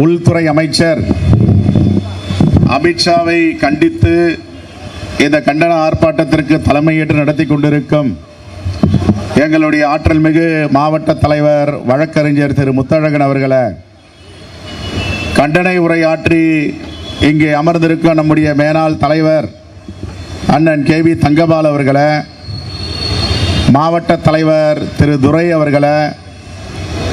உள்துறை அமைச்சர் அமித்ஷாவை கண்டித்து இந்த கண்டன ஆர்ப்பாட்டத்திற்கு தலைமையேற்று நடத்தி கொண்டிருக்கும் எங்களுடைய ஆற்றல் மிகு மாவட்ட தலைவர் வழக்கறிஞர் திரு முத்தழகன் அவர்களை கண்டனை உரையாற்றி இங்கே அமர்ந்திருக்கும் நம்முடைய மேனாள் தலைவர் அண்ணன் கே வி தங்கபால் அவர்களை மாவட்ட தலைவர் திரு துரை அவர்களை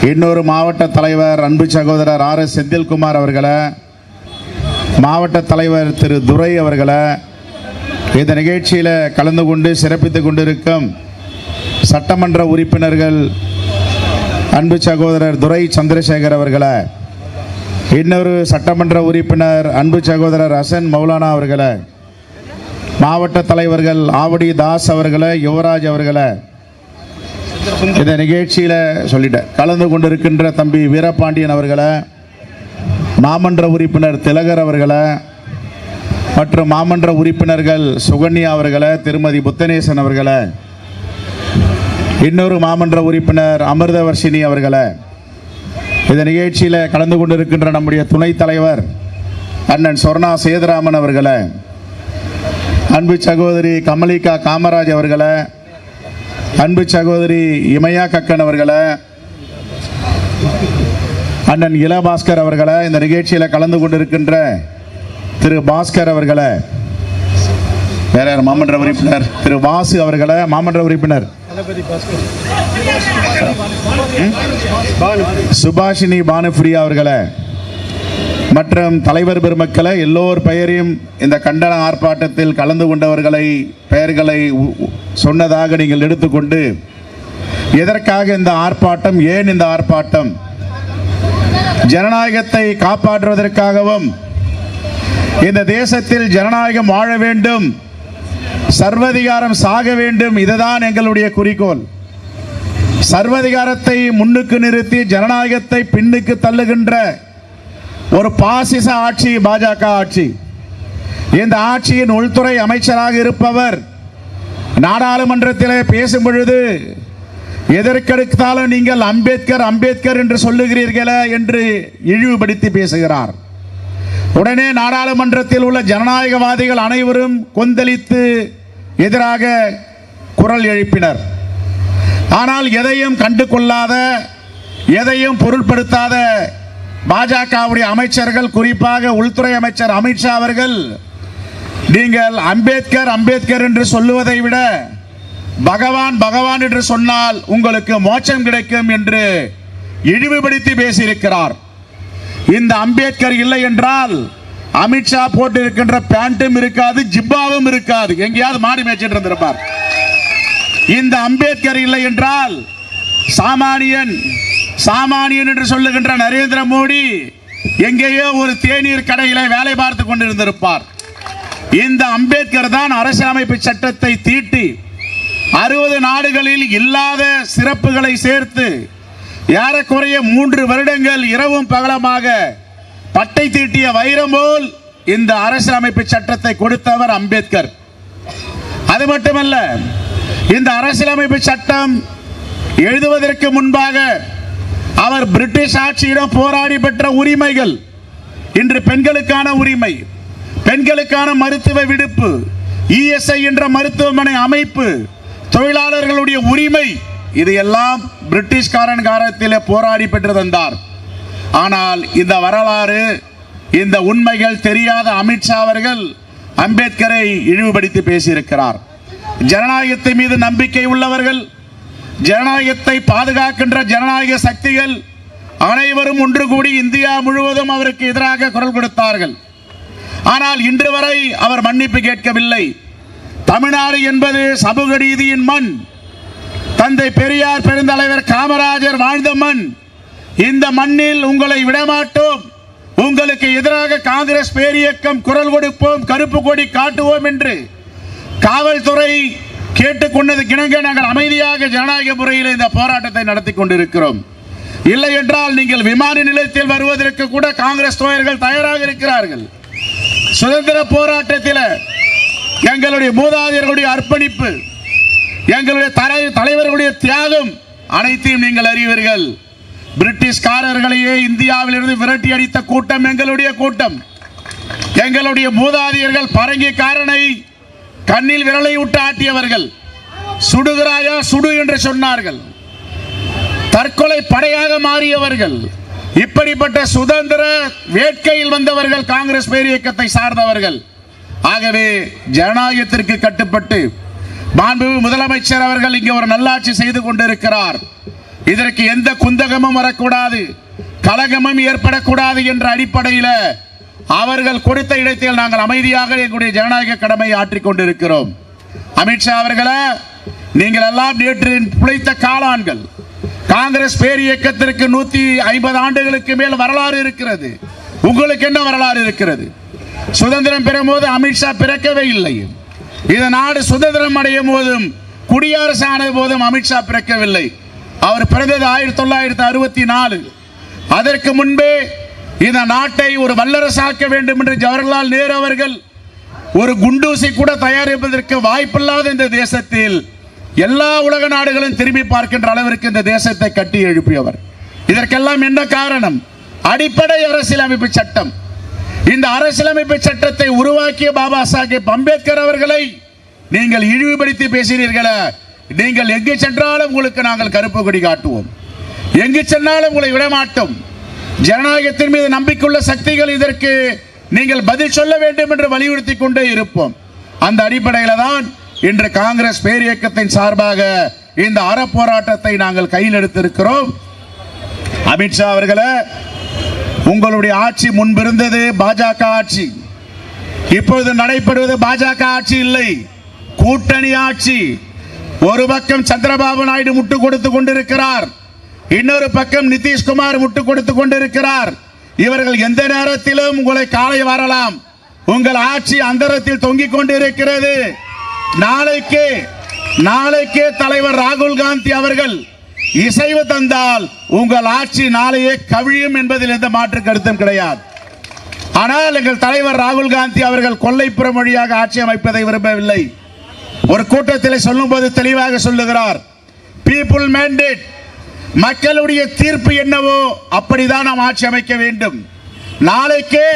இன்னொரு மாவட்ட தலைவர் அன்பு சகோதரர் ஆர் எஸ் செந்தில்குமார் அவர்களை மாவட்ட தலைவர் திரு துரை அவர்களை இந்த நிகழ்ச்சியில் கலந்து கொண்டு சிறப்பித்து கொண்டிருக்கும் சட்டமன்ற உறுப்பினர்கள் அன்பு சகோதரர் துரை சந்திரசேகர் அவர்களை இன்னொரு சட்டமன்ற உறுப்பினர் அன்பு சகோதரர் ஹசன் மௌலானா அவர்களை மாவட்ட தலைவர்கள் ஆவடி தாஸ் அவர்களை யுவராஜ் அவர்களை இந்த நிகழ்ச்சியில் சொல்லிட்டேன். கலந்து கொண்டிருக்கின்ற தம்பி வீரபாண்டியன் அவர்களை மாமன்ற உறுப்பினர் திலகர் அவர்களை மற்றும் மாமன்ற உறுப்பினர்கள் சுகன்யா அவர்களை திருமதி புத்தனேசன் அவர்களை இன்னொரு மாமன்ற உறுப்பினர் அமிர்தவர்ஷினி அவர்களை இந்த நிகழ்ச்சியில் கலந்து கொண்டிருக்கின்ற நம்முடைய துணைத் தலைவர் அண்ணன் சொர்ணா சேதுராமன் அவர்களை அன்பு சகோதரி கமலிகா காமராஜ் அவர்களை அன்பு சகோதரி இமயா கக்கன் அவர்களை அண்ணன் இளபாஸ்கர் அவர்களை இந்த நிகழ்ச்சியில் கலந்து கொண்டிருக்கின்ற திரு பாஸ்கர் அவர்களை வேற யார் மாமன்ற உறுப்பினர் திரு வாசு அவர்களை மாமன்ற உறுப்பினர் சுபாஷினி பானுப்ரியா அவர்களை மற்றும் தலைவர் பெருமக்களை எல்லோர் பெயரையும் இந்த கண்டன ஆர்ப்பாட்டத்தில் கலந்து கொண்டவர்களை பெயர்களை உ- சொன்னதாக நீங்கள் எடுத்துக்கொண்டு எதற்காக இந்த ஆர்ப்பாட்டம் ஏன் இந்த ஆர்ப்பாட்டம்? ஜனநாயகத்தை காப்பாற்றுவதற்காகவும் இந்த தேசத்தில் ஜனநாயகம் வாழ வேண்டும் சர்வதிகாரம் சாக வேண்டும் இதுதான் எங்களுடைய குறிக்கோள். சர்வதிகாரத்தை முன்னுக்கு நிறுத்தி ஜனநாயகத்தை பின்னுக்கு தள்ளுகின்ற ஒரு பாசிச ஆட்சி பாஜக ஆட்சி. இந்த ஆட்சியின் உள்துறை அமைச்சராக இருப்பவர் நாடாளுமன்றத்திலே பேசும் பொழுது எதற்கெடுத்தாலும் நீங்கள் அம்பேத்கர் அம்பேத்கர் என்று சொல்லுகிறீர்களே என்று இழிவுபடுத்தி பேசுகிறார். உடனே நாடாளுமன்றத்தில் உள்ள ஜனநாயகவாதிகள் அனைவரும் கொந்தளித்து எதிராக குரல் எழுப்பினர். ஆனால் எதையும் கண்டு கொள்ளாத எதையும் பொருட்படுத்தாத பாஜகவுடைய அமைச்சர்கள் குறிப்பாக உள்துறை அமைச்சர் அமித்ஷா அவர்கள் நீங்கள் அம்பேத்கர் அம்பேத்கர் என்று சொல்லுவதை விட பகவான் பகவான் என்று சொன்னால் உங்களுக்கு மோட்சம் கிடைக்கும் என்று இழிவுபடுத்தி பேசியிருக்கிறார். இந்த அம்பேத்கர் இல்லை என்றால் அமித்ஷா போட்டிருக்கின்ற பேண்ட்டும் இருக்காது ஜிப்பாவும் இருக்காது. எங்கேயாவது மாடி மேய்ச்சிட்டு இருந்திருப்பார். இந்த அம்பேத்கர் இல்லை என்றால் சாமானியன் சாமானியன் என்று சொல்லுகின்ற நரேந்திர மோடி எங்கேயோ ஒரு தேநீர் கடையில வேலை பார்த்து கொண்டிருந்திருப்பார். இந்த அம்பேத்கர் தான் அரசியலமைப்பு சட்டத்தை தீட்டி அறுபது நாடுகளில் இல்லாத சிறப்புகளை சேர்த்து ஏறக்குறைய மூன்று வருடங்கள் இரவும் பகலமாக பட்டை தீட்டிய வைரம் போல் இந்த அரசியலமைப்பு சட்டத்தை கொடுத்தவர் அம்பேத்கர். அது மட்டுமல்ல இந்த அரசியலமைப்பு சட்டம் எழுதுவதற்கு முன்பாக அவர் பிரிட்டிஷ் ஆட்சியிடம் போராடி பெற்ற உரிமைகள். இன்று பெண்களுக்கான உரிமை பெண்களுக்கான மருத்துவ விடுப்பு இஎஸ்ஐ என்ற மருத்துவமனை அமைப்பு தொழிலாளர்களுடைய உரிமை இதையெல்லாம் பிரிட்டிஷ்காரன் காலத்தில் போராடி பெற்று தந்தார் ஆனால் இந்த வரலாறு இந்த உண்மைகள் தெரியாத அமித்ஷா அவர்கள் அம்பேத்கரை இழிவுபடுத்தி பேசியிருக்கிறார். ஜனநாயகத்தை மீது நம்பிக்கை உள்ளவர்கள் ஜனநாயகத்தை பாதுகாக்கின்ற ஜனநாயக சக்திகள் அனைவரும் ஒன்று கூடி இந்தியா முழுவதும் அவருக்கு எதிராக குரல் கொடுத்தார்கள். ஆனால் இன்று வரை அவர் மன்னிப்பு கேட்கவில்லை. தமிழ்நாடு என்பது சமூக நீதியின் மண். தந்தை பெரியார் பெருந்தலைவர் காமராஜர் வாழ்ந்த மண். இந்த மண்ணில் உங்களை விடமாட்டோம். உங்களுக்கு எதிராக காங்கிரஸ் பேரியக்கம் குரல் கொடுப்போம் கருப்பு கொடி காட்டுவோம் என்று காவல்துறை கேட்டுக்கொண்டது கிணங்க நாங்கள் அமைதியாக ஜனநாயக முறையில் இந்த போராட்டத்தை நடத்தி கொண்டிருக்கிறோம். இல்லை என்றால் நீங்கள் விமான நிலையத்தில் வருவதற்கு கூட காங்கிரஸ் தோழர்கள் தயாராக இருக்கிறார்கள். சுதந்திர போராட்டத்தில் எங்களுடைய மூதாதையர்களுடைய அர்ப்பணிப்பு எங்களுடைய தலை தலைவர்களுடைய தியாகம் அனைத்தையும் நீங்கள் அறிவீர்கள். பிரிட்டிஷ்காரர்களையே இந்தியாவிலிருந்து விரட்டி அடித்த கூட்டம் எங்களுடைய கூட்டம். எங்களுடைய மூதாதையர்கள் பரங்கிக்காரனை கண்ணில் விரலை விட்டு ஆட்டியவர்கள். சுடுகிறாயா சுடு என்று சொன்னார்கள். தற்கொலை படையாக மாறியவர்கள். இப்படிப்பட்ட சுதந்திர வேட்கையில் வந்தவர்கள் காங்கிரஸ் பேர் இயக்கத்தை சார்ந்தவர்கள். ஆகவே ஜனநாயகத்திற்கு கட்டுப்பட்டு மாண்புமிகு முதலமைச்சர் அவர்கள் இங்கே ஒரு நல்லாட்சி செய்து கொண்டிருக்கிறார். இதற்கு எந்த குந்தகமும் வரக்கூடாது கலகமும் ஏற்படக்கூடாது என்ற அடிப்படையில் அவர்கள் கொடுத்த இடத்தில் நாங்கள் அமைதியாக எங்களுடைய ஜனநாயக கடமையை ஆற்றிக்கொண்டிருக்கிறோம் அமித்ஷா அவர்களே நீங்கள் எல்லாம் நேற்று பிழைத்த காளான்கள். காங்கிரஸ் பேர் இயக்கத்திற்கு நூத்தி ஐம்பது ஆண்டுகளுக்கு மேல் வரலாறு இருக்கிறது. உங்களுக்கு என்ன வரலாறு இருக்கிறது? சுதந்திரம் பெறும் போது அமித்ஷா பிறக்கவே இல்லை. இந்த நாடு சுதந்திரம் அடையும் போதும் குடியரசு ஆன போதும் அமித்ஷா பிறக்கவில்லை. அவர் பிறந்தது ஆயிரத்தி தொள்ளாயிரத்தி அறுபத்தி நாலு. அதற்கு முன்பே இந்த நாட்டை ஒரு வல்லரசாக்க வேண்டும் என்று ஜவஹர்லால் நேரு அவர்கள் ஒரு குண்டூசி கூட தயாரிப்பதற்கு வாய்ப்பில்லாத இந்த தேசத்தில் எல்லா உலக நாடுகளும் திரும்பி பார்க்கின்ற அளவிற்கு இந்த தேசத்தை கட்டி எழுப்பியவர். இதற்கெல்லாம் என்ன காரணம்? அடிப்படை அரசியலமைப்பு சட்டம். இந்த அரசியலமைப்பு சட்டத்தை உருவாக்கிய பாபா சாஹேப் அம்பேத்கர் அவர்களை நீங்கள் இழிவுபடுத்தி பேசினீர்களே நீங்கள் எங்கு சென்றாலும் உங்களுக்கு நாங்கள் கருப்பு கொடி காட்டுவோம். எங்கு சென்றாலும் உங்களை விடமாட்டோம். ஜனநாயகத்தின் மீது நம்பிக்கையுள்ள சக்திகள் இதற்கு நீங்கள் பதில் சொல்ல வேண்டும் என்று வலியுறுத்தி கொண்டே இருப்போம். அந்த அடிப்படையில் தான் இன்று காங்கிரஸ் பேரியக்கத்தின் சார்பாக இந்த அறப்போராட்டத்தை நாங்கள் கையில் எடுத்திருக்கிறோம். அமித்ஷா அவர்களே உங்களுடைய ஆட்சி முன்பிருந்தது பாஜக ஆட்சி. இப்பொழுது நடைபெறுவது பாஜக ஆட்சி இல்லை. கூட்டணி ஆட்சி. ஒரு பக்கம் சந்திரபாபு நாயுடு முட்டு கொடுத்து கொண்டிருக்கிறார். இன்னொரு பக்கம் நிதிஷ்குமார் முட்டு கொடுத்து கொண்டிருக்கிறார். இவர்கள் எந்த நேரத்திலும் உங்களை காலை வரலாம். உங்கள் ஆட்சி அந்தரத்தில் தொங்கிக் கொண்டிருக்கிறது. நாளைக்கு நாளைக்கே தலைவர் ராகுல் காந்தி அவர்கள் இசைவு தந்தால் உங்கள் ஆட்சி நாளையே கவிழும் என்பதில் எந்த மாற்று கருத்தும் கிடையாது. ஆனால் எங்கள் தலைவர் ராகுல் காந்தி அவர்கள் கொல்லைப்புற மொழியாக ஆட்சி அமைப்பதை விரும்பவில்லை. ஒரு கூட்டத்தில் சொல்லும்போது தெளிவாக சொல்லுகிறார். பீப்புள் மேண்டேட் மக்களுடைய தீர்ப்பு என்னவோ அப்படிதான் நாம் ஆட்சி அமைக்க வேண்டும். நாளைக்கே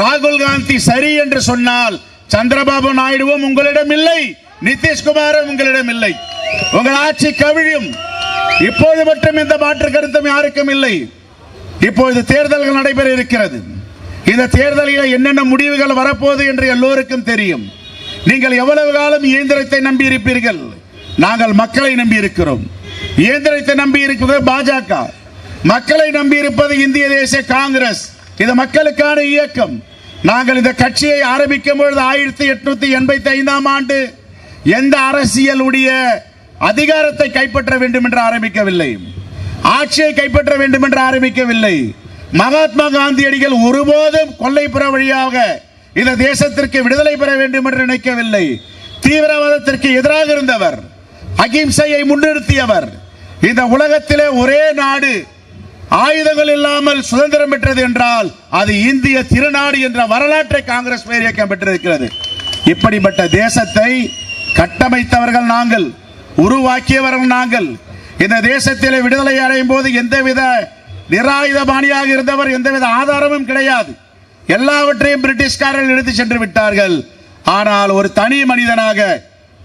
ராகுல் காந்தி சரி என்று சொன்னால் சந்திரபாபு நாயுடுவும் உங்களிடம் இல்லை நிதிஷ்குமாரும் உங்களிடம் இல்லை. உங்கள் ஆட்சி கவிழும். இப்போது மட்டும் இந்த மாற்று கருத்தும் யாருக்கும் இல்லை. இப்போது தேர்தல்கள் நடைபெற இருக்கிறது. இந்த தேர்தலில் என்னென்ன முடிவுகள் வரப்போகுது என்று எல்லோருக்கும் தெரியும். நீங்கள் எவ்வளவு காலம் இயந்திரத்தை நம்பி இருப்பீர்கள் நாங்கள் மக்களை நம்பி இருக்கிறோம் இயந்திரத்தை நம்பி இருக்கிறது பாஜக. மக்களை நம்பி இருப்பது இந்திய தேசிய காங்கிரஸ். இது மக்களுக்கான இயக்கம். நாங்கள் இந்த கட்சியை ஆரம்பிக்கும் பொழுது ஆயிரத்தி எட்நூத்தி எண்பத்தி ஐந்தாம் ஆண்டு எந்த அரசியலுடைய அதிகாரத்தை கைப்பற்ற வேண்டும் என்று ஆரம்பிக்கவில்லை. ஆட்சியை கைப்பற்ற வேண்டும் என்று ஆரம்பிக்கவில்லை. மகாத்மா காந்தியடிகள் ஒருபோதும் கொல்லைப்புற வழியாக இந்த தேசத்திற்கு விடுதலை பெற வேண்டும் என்று நினைக்கவில்லை. தீவிரவாதத்திற்கு எதிராக இருந்தவர். அகிம்சையை முன்னிறுத்தியவர். இந்த உலகத்திலே ஒரே நாடு ஆயுதங்கள் இல்லாமல் சுதந்திரம் பெற்றது என்றால் அது இந்திய திருநாடு என்ற வரலாற்றை காங்கிரஸ் பேர் இயக்கம் பெற்றிருக்கிறது. இப்படிப்பட்ட தேசத்தை கட்டமைத்தவர்கள் நாங்கள் உருவாக்கியவர்கள் நாங்கள் இந்த தேசத்திலே விடுதலை அடையும் போது எந்தவித நிராயுதபாணியாக இருந்தவர் எந்தவித ஆதாரமும் கிடையாது. எல்லாவற்றையும் பிரிட்டிஷ்காரர்கள் எடுத்து சென்று விட்டார்கள். ஆனால் ஒரு தனி மனிதனாக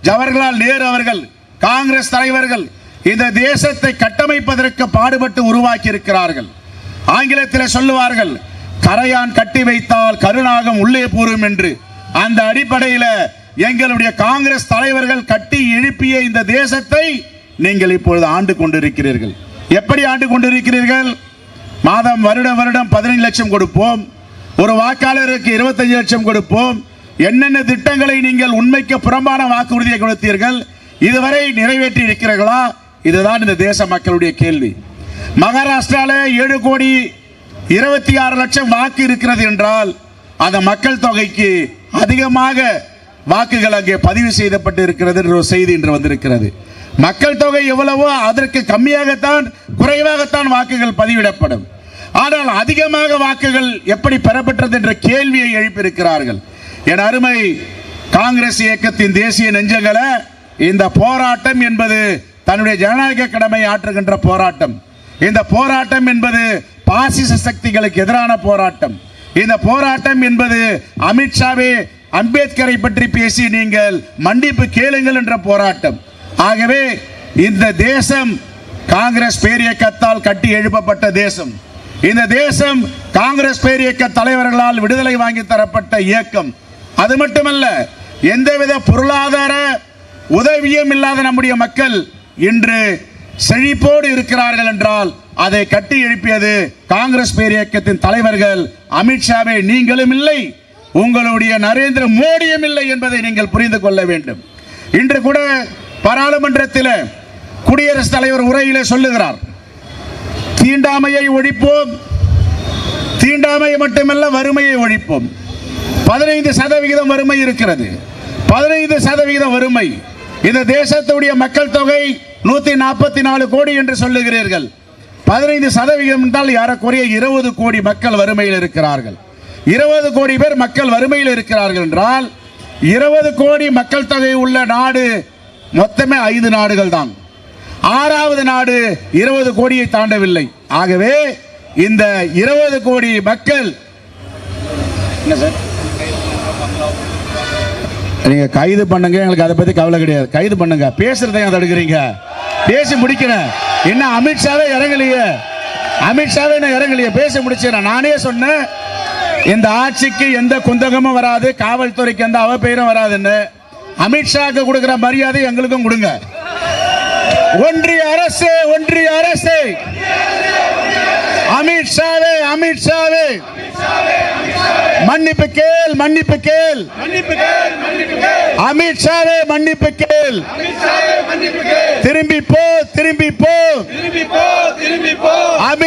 ஜவஹர்லால் நேரு அவர்கள் காங்கிரஸ் தலைவர்கள் இந்த தேசத்தை கட்டமைப்பதற்கு பாடுபட்டு உருவாக்கி இருக்கிறார்கள் ஆங்கிலத்தில் சொல்லுவார்கள் கரையான் கட்டி வைத்தால் கருணாகம் உள்ளே போரும் என்று. அந்த அடிப்படையில் எங்களுடைய காங்கிரஸ் தலைவர்கள் கட்டி எழுப்பிய இந்த தேசத்தை நீங்கள் இப்பொழுது ஆண்டு கொண்டிருக்கிறீர்கள். எப்படி ஆண்டு கொண்டிருக்கிறீர்கள்? மாதம் வருடம் வருடம் பதினைந்து லட்சம் கொடுப்போம். ஒரு வாக்காளருக்கு இருபத்தஞ்சு லட்சம் கொடுப்போம். என்னென்ன திட்டங்களை நீங்கள் உண்மைக்கு புறம்பான வாக்குறுதியை கொடுத்தீர்கள்? இதுவரை நிறைவேற்றி இருக்கிறீர்களா? இதுதான் இந்த தேச மக்களுடைய கேள்வி. மகாராஷ்டிரால ஏழு கோடி இருபத்தி ஆறு லட்சம் வாக்கு இருக்கிறது என்றால் அந்த மக்கள் தொகைக்கு அதிகமாக வாக்குகள் அங்கே பதிவு செய்யப்பட்டு இருக்கிறது என்ற ஒரு செய்தி இன்று வந்திருக்கிறது. மக்கள் தொகை எவ்வளவோ அதற்கு கம்மியாகத்தான் குறைவாகத்தான் வாக்குகள் பதிவிடப்படும். ஆனால் அதிகமாக வாக்குகள் எப்படி பெறப்பட்டது என்ற கேள்வியை எழுப்பியிருக்கிறார்கள். என் அருமை காங்கிரஸ் இயக்கத்தின் தேசிய நெஞ்சங்களை இந்த போராட்டம் என்பது தன்னுடைய ஜனநாயக கடமை ஆற்றுகின்ற போராட்டம். இந்த போராட்டம் என்பது பாசிச சக்திகளுக்கு எதிரான போராட்டம். இந்த போராட்டம் என்பது அமித்ஷாவே அம்பேத்கரை பற்றி பேசி நீங்கள் மன்னிப்பு கேளுங்கள் என்ற போராட்டம். ஆகவே இந்த தேசம் காங்கிரஸ் பேரியக்கத்தால் கட்டி எழுப்பப்பட்ட தேசம். இந்த தேசம் காங்கிரஸ் பேரியக்க தலைவர்களால் விடுதலை வாங்கி தரப்பட்ட இயக்கம். அது மட்டுமல்ல எந்தவித பொருளாதார உதவியும் இல்லாத நம்முடைய மக்கள் இன்று செழிப்போடு இருக்கிறார்கள் என்றால் அதை கட்டி எழுப்பியது காங்கிரஸ் பேரியக்கத்தின் தலைவர்கள். அமித்ஷாவே நீங்களும் இல்லை. உங்களுடைய நரேந்திர மோடியும் இல்லை என்பதை நீங்கள் புரிந்து கொள்ள வேண்டும். இன்று கூட பாராளுமன்றத்தில் குடியரசுத் தலைவர் உரையிலே சொல்லுகிறார் தீண்டாமையை ஒழிப்போம். தீண்டாமை மட்டுமல்ல வறுமையை ஒழிப்போம். பதினைந்து சதவிகிதம் வறுமை இருக்கிறது. பதினைந்து சதவிகிதம் வறுமை. இந்த தேசத்துடைய மக்கள் தொகை நூத்தி நாற்பத்தி நாலு கோடி என்று சொல்லுகிறீர்கள். பதினைந்து சதவீதம் என்றால் ஏறக்குறைய இருபது கோடி மக்கள் வறுமையில் இருக்கிறார்கள். இருபது கோடி பேர் மக்கள் வறுமையில் இருக்கிறார்கள் என்றால் இருபது கோடி மக்கள் தொகை உள்ள நாடு மொத்தமே ஐந்து நாடுகள் தான். ஆறாவது நாடு இருபது கோடியை தாண்டவில்லை. ஆகவே இந்த இருபது கோடி மக்கள் என்ன சார்? நீங்க கைது பண்ணுங்க எங்களுக்கு அதை பத்தி கவலை கிடையாது. கைது பண்ணுங்க. பேசுறதை தடுக்கிறீங்க. பேசி முடிக்கிறேன் என்ன அமித்ஷாவே இறங்கலையே? அமித்ஷாவே என்ன இறங்கலையே? பேசி முடிச்சிடறேன் நானே சொன்னேன் இந்த ஆட்சிக்கு எந்த குந்தகமும் வராது காவல்துறைக்கு எந்த அவப்பெயரும் வராதுன்னு. அமித்ஷாக்கு கொடுக்கிற மரியாதை எங்களுக்கும் கொடுங்க. ஒன்றிய அரசு ஒன்றிய அரசு. அமித்ஷாவே அமித்ஷாவே மன்னிப்பு கேள் மன்னிப்பு கேள். அமித்ஷாவே மன்னிப்பு கேள் திரும்பி போ திரும்பி போ திரும்பி போ திரும்பி போ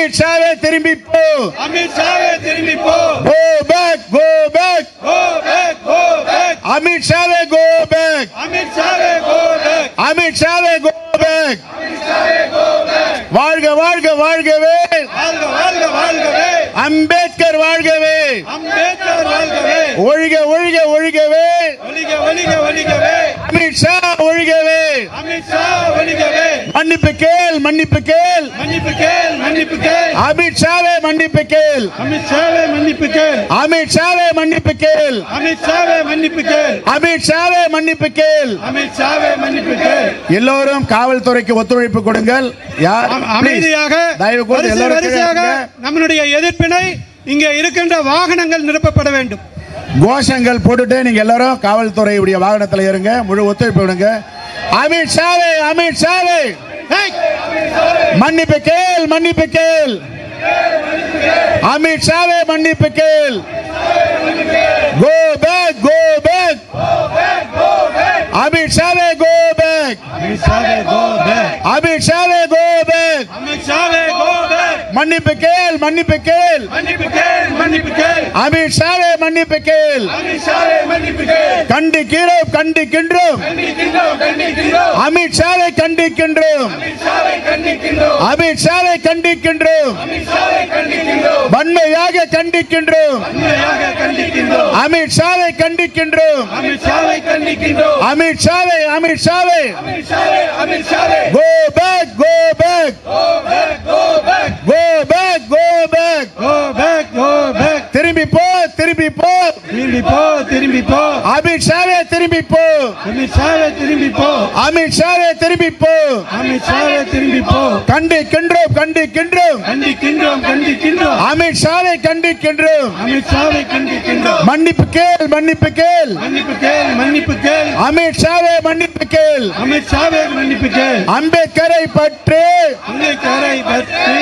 அமித்ஷாவே திரும்பி போ. அமித்ஷாவே திரும்பி போ. Go back go back go back go back அமித்ஷாவே go back அமித்ஷாவே கோ பேக் அமித்ஷாவே கோ பேக் வாழ்க வாழ்க வாழ்கவே. வாழ்க வாழ்க வாழ்கவே. அம்பேத்கர் வாழ்கவே. அம்பேத்கர் வாழ்கவே. ஒழிக ஒழிக ஒழிகவே. ஒலிக ஒலிக ஒலிகவே அமித்ஷா ஒழிகவே. அமித்ஷா ஒலிகவே மன்னிப்பு கேள் மன்னிப்பு கேள் மன்னிப்பு கேள் மன்னிப்பு கேள் அமித்ஷாவே மன்னிப்பு கேள். அமித்ஷாவே மன்னிப்பு கேள். அமித்ஷாவே மன்னிப்பு கேள். அமித்ஷாவே மன்னிப்பு கேள். அமித்ஷாவே மன்னிப்பு கேள். அமித்ஷாவே மன்னிப்பு கேள். எல்லோரும் காவல்துறைக்கு ஒத்துழைப்பு கொடுங்கள். அமைதியாக தயவு கூர்ந்து எல்லாரும் நம்மளுடைய எதிர்ப்பினை இங்கே இருக்கின்ற வாகனங்கள் நிரப்பப்பட வேண்டும். கோஷங்கள் போட்டுட்டு நீங்க எல்லாரும் காவல்துறையுடைய வாகனத்தில் இருங்க முழு ஒத்துழைப்பு விடுங்க அமித்ஷாவே அமித்ஷாவே மன்னிப்பு கேள் மன்னிப்பு கேள் அமித் ஷாவே மன்னிப்பு கேள் go back go back Amit ஷாவே go back Amit ஷாவே கோ பேக் அமித் ஷாவே கோ பேக் அமித் ஷாவே மன்னிப்பு கேள் மன்னிப்பு கேள் மன்னிப்பு கேள் மன்னிப்பு கேள் அமித் ஷாவே மன்னிப்பு கேள் அமித் ஷாவே மன்னிப்பு கேள் கண்டிக்கிறோம் கண்டிக்கின்றோம் கண்டிக்கின்றோம் கண்டிக்கின்றோம் அமித் ஷாவை கண்டிக்கின்றோம் அமித் ஷாவை கண்டிக்கின்றோம் அமித் ஷாவை கண்டிக்கின்றோம் அமித் ஷாவை கண்டிக்கின்றோம் வன்மையாக கண்டிக்கின்றோம் வன்மையாக கண்டிக்கின்றோம் அமித் ஷாவை கண்டிக்கின்றோம் அமித் ஷாவை கண்டிக்கின்றோம் அமித் ஷாவை அமித் ஷாவை அமித் ஷாவை அமித் ஷாவை go back go back go back go back go back go back go back go back திரும்பி போ திரும்பி போ. திரும்பி போ திரும்பி போ. அமித்ஷாவே திரும்பி போ. அமித்ஷாவே திரும்பி போ. அமித்ஷாவே திரும்பி போ. அமித்ஷாவே திரும்பி போ. கண்டிக்கின்றோம் கண்டிக்கின்றோம் கண்டிக்கின்றோம் கண்டிக்கின்றோம் அமித்ஷாவை கண்டிக்கின்றோம் அமித்ஷாவை கண்டிக்கின்றோம் மன்னிப்பு கேள் மன்னிப்பு கேள். மன்னிப்பு கேள் மன்னிப்பு கேள். அமித்ஷாவே மன்னிப்பு கேள். அமித்ஷாவே மன்னிப்பு கேள். அம்பேத்கரை பற்றி அம்பேத்கரை பற்றி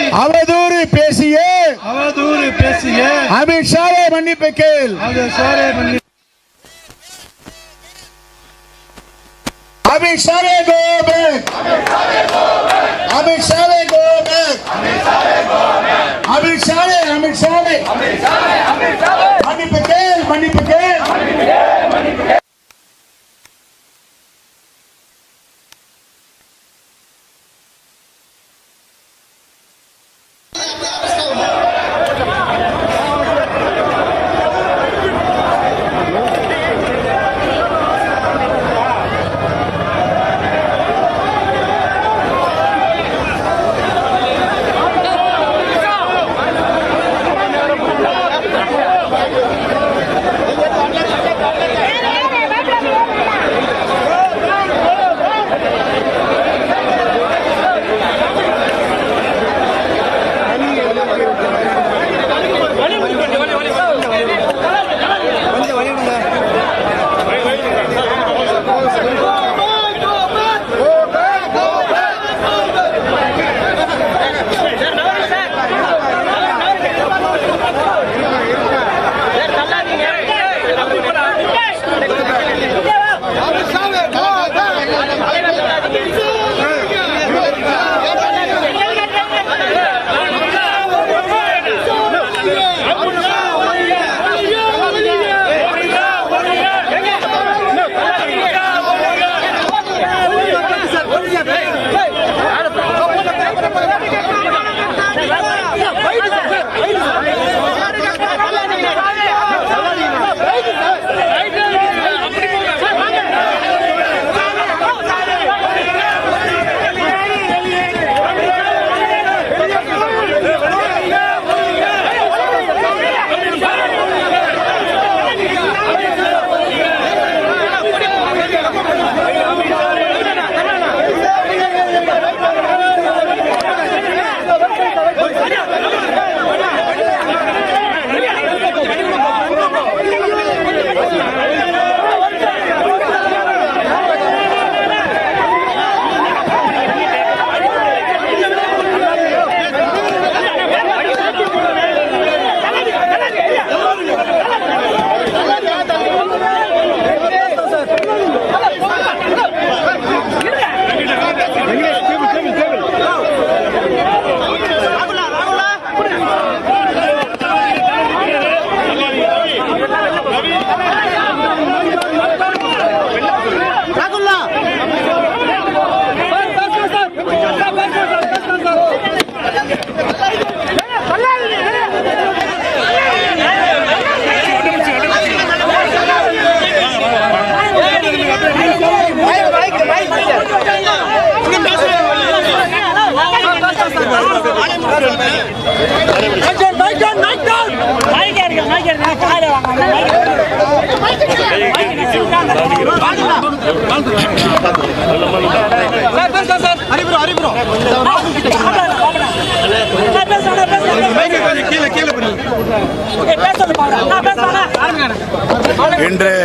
அவதூறு பேசிய. அவதூறு பேசிய. அமித் ஷாவை மன்னிப்பு கேள். அமித் ஷாவை மன்னிப்பு. अमित शाह ने गो बैक अमित शाह ने गो बैक अमित शाह ने गो बैक अमित शाह ने अमित शाह ने अमित शाह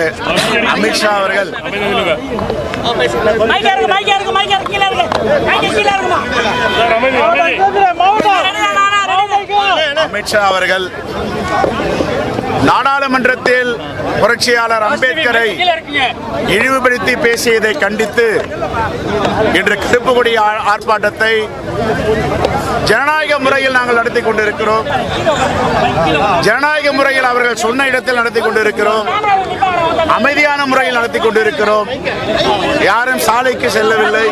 நானா, ரெடியா? அமித்ஷா அவர்கள் நாடாளுமன்றத்தில் புரட்சியாளர் அம்பேத்கரை இழிவுபடுத்தி பேசியதை கண்டித்து இன்று கருப்பு கொடி ஆ- ஆர்ப்பாட்டத்தை ஜனநாயக முறையில் நாங்கள் நடத்தி கொண்டிருக்கிறோம். ஜனநாயக முறையில் அவர்கள் சொன்ன இடத்தில் நடத்தி கொண்டிருக்கிறோம். அமைதியான முறையில் நடத்தி கொண்டிருக்கிறோம். யாரும் சாலைக்கு செல்லவில்லை.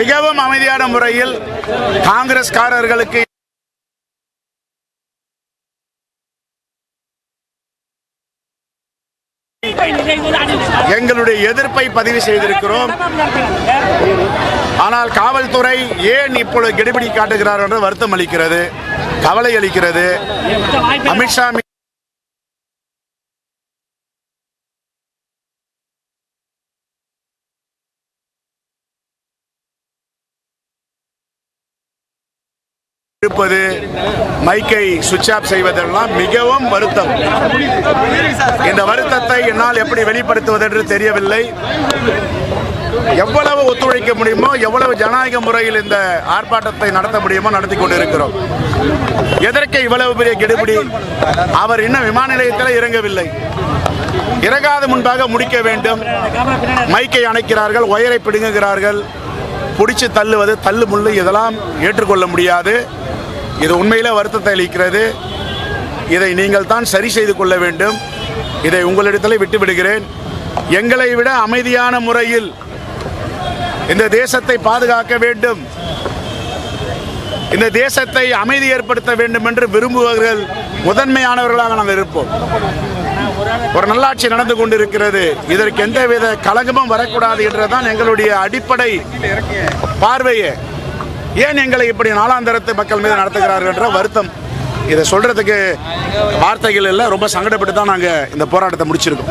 மிகவும் அமைதியான முறையில் காங்கிரஸ்காரர்களுக்கு எங்களுடைய எதிர்ப்பை பதிவு செய்திருக்கிறோம். ஆனால் காவல்துறை ஏன் இப்பொழுது கெடுபிடி காட்டுகிறார் என்று வருத்தம் அளிக்கிறது கவலை அளிக்கிறது? அமித்ஷா இருப்பது மைக்கை சுவிட்ச் ஆஃப் செய்வதெல்லாம் மிகவும் வருத்தம். இந்த வருத்தத்தை என்னால் எப்படி வெளிப்படுத்துவது என்று தெரியவில்லை. எவ்வளவு ஒத்துழைக்க முடியுமோ எவ்வளவு ஜனநாயக முறையில் இந்த ஆர்ப்பாட்டத்தை நடத்த முடியுமோ நடத்தி கொண்டிருக்கிறோம். எதற்கு இவ்வளவு பெரிய கெடுபிடி? அவர் இன்னும் விமான நிலையத்தில் இறங்கவில்லை. இறங்காத முன்பாக முடிக்க வேண்டும். மைக்கை அணைக்கிறார்கள் ஒயரை பிடுங்குகிறார்கள். பிடிச்சு தள்ளுவது தள்ளு முள்ளு இதெல்லாம் ஏற்றுக்கொள்ள முடியாது. இது உண்மையிலே வருத்தத்தை அளிக்கிறது. இதை நீங்கள் தான் சரி செய்து கொள்ள வேண்டும். இதை உங்களிடத்தில் விட்டுவிடுகிறேன். எங்களை விட அமைதியான முறையில் இந்த தேசத்தை பாதுகாக்க வேண்டும். இந்த தேசத்தை அமைதி ஏற்படுத்த வேண்டும் என்று விரும்புபவர்கள் முதன்மையானவர்களாக நாங்கள் இருப்போம். ஒரு நல்லாட்சி நடந்து கொண்டிருக்கிறது. இதற்கு எந்தவித கலகமும் வரக்கூடாது என்றுதான் எங்களுடைய அடிப்படை பார்வையே. ஏன் எங்களை இப்படி நாலாந்தரத்து மக்கள் மீது நடத்துகிறார்கள் என்ற வருத்தம். இதை சொல்றதுக்கு வார்த்தைகள் இல்லை. ரொம்ப சங்கடப்பட்டு தான் நாங்கள் இந்த போராட்டத்தை முடிச்சிருக்கோம்.